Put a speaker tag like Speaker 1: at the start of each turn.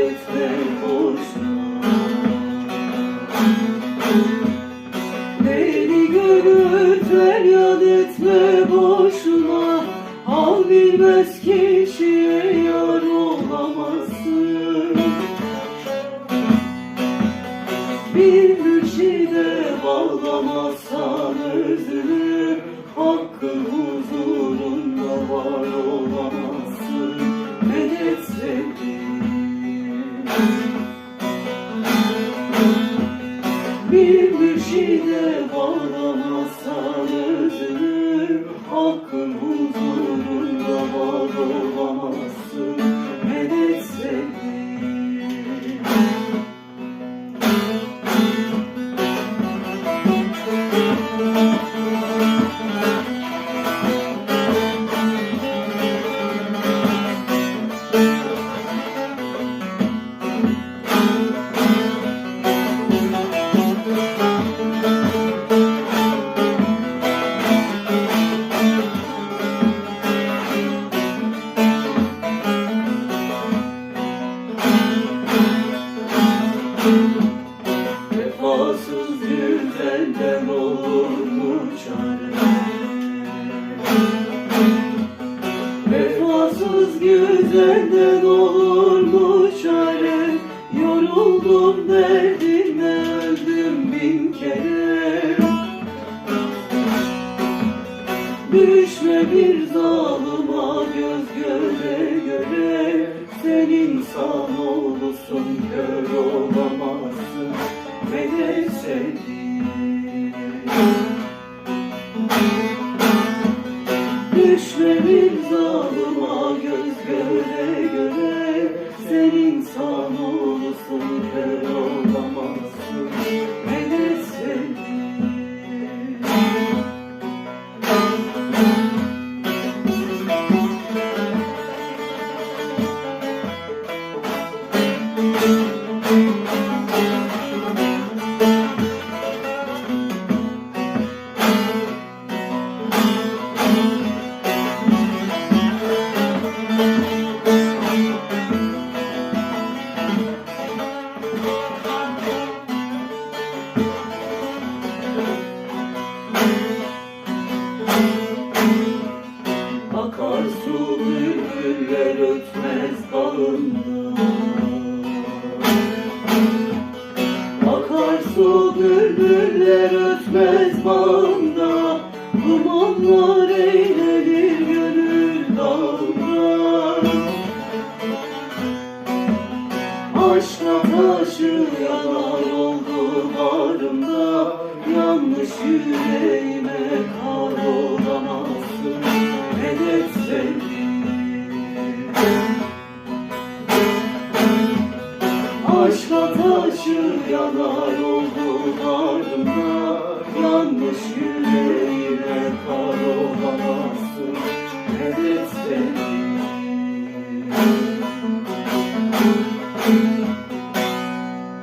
Speaker 1: yürekte vursun Deli gönül boşuna. Al bilmez kişiye yar olamazsın. Bir mürşide bağlamazsan özünü Hakkın huzur Bir mürşide bağlamazsan üzülür Hakkın huzurunda var olamazsın. Medet sevdiğim Yoruldum derdime öldüm bin kere. Düşme bir zalıma göz göre göre. Sen insan olursun kör olamazsın. Medet sevdiğim Düşme bir zalıma göz göre göre. Sen insan olursun kör olamazsın Akarsu bülbüller ötmez bağımda Dumanlar eğlenir gönül dağında Aşka taşı oldu bağrımda. Yanlış yüreğime kar Aşka taşı yanar oldu bağrımda Yanlış yüreğime kar sevdiğim